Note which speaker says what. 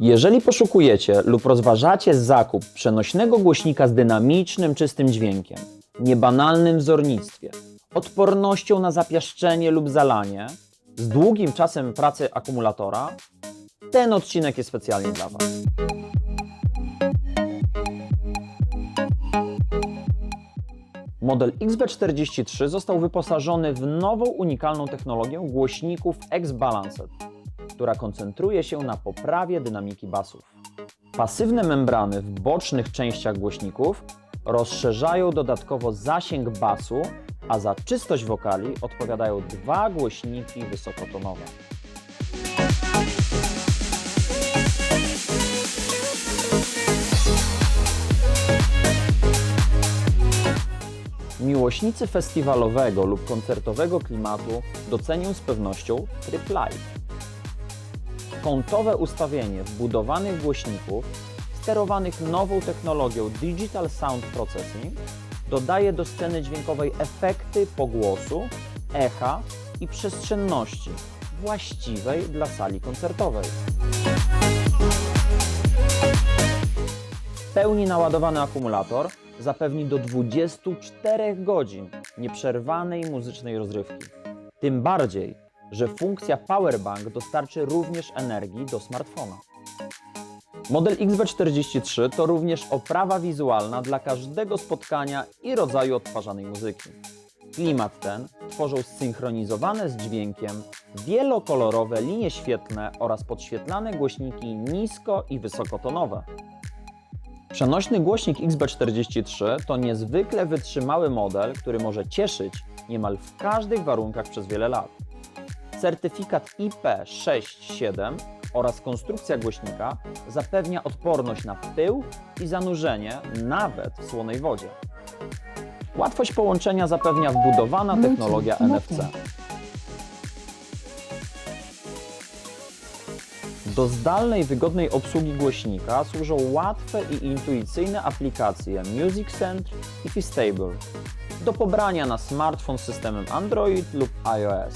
Speaker 1: Jeżeli poszukujecie lub rozważacie zakup przenośnego głośnika z dynamicznym, czystym dźwiękiem, niebanalnym wzornictwie, odpornością na zapiaszczenie lub zalanie, z długim czasem pracy akumulatora, ten odcinek jest specjalnie dla Was. Model XB43 został wyposażony w nową unikalną technologię głośników X-Balanced, która koncentruje się na poprawie dynamiki basów. Pasywne membrany w bocznych częściach głośników rozszerzają dodatkowo zasięg basu, a za czystość wokali odpowiadają dwa głośniki wysokotonowe. Miłośnicy festiwalowego lub koncertowego klimatu docenią z pewnością tryb live. Kątowe ustawienie wbudowanych głośników sterowanych nową technologią Digital Sound Processing dodaje do sceny dźwiękowej efekty pogłosu, echa i przestrzenności właściwej dla sali koncertowej. W pełni naładowany akumulator zapewni do 24 godzin nieprzerwanej muzycznej rozrywki. Tym bardziej, że funkcja Powerbank dostarczy również energii do smartfona. Model XB43 to również oprawa wizualna dla każdego spotkania i rodzaju odtwarzanej muzyki. Klimat ten tworzą zsynchronizowane z dźwiękiem wielokolorowe linie świetlne oraz podświetlane głośniki nisko i wysokotonowe. Przenośny głośnik XB43 to niezwykle wytrzymały model, który może cieszyć niemal w każdych warunkach przez wiele lat. Certyfikat IP67 oraz konstrukcja głośnika zapewnia odporność na pył i zanurzenie nawet w słonej wodzie. Łatwość połączenia zapewnia wbudowana technologia NFC. Do zdalnej, wygodnej obsługi głośnika służą łatwe i intuicyjne aplikacje Music Center i Feastable do pobrania na smartfon z systemem Android lub iOS.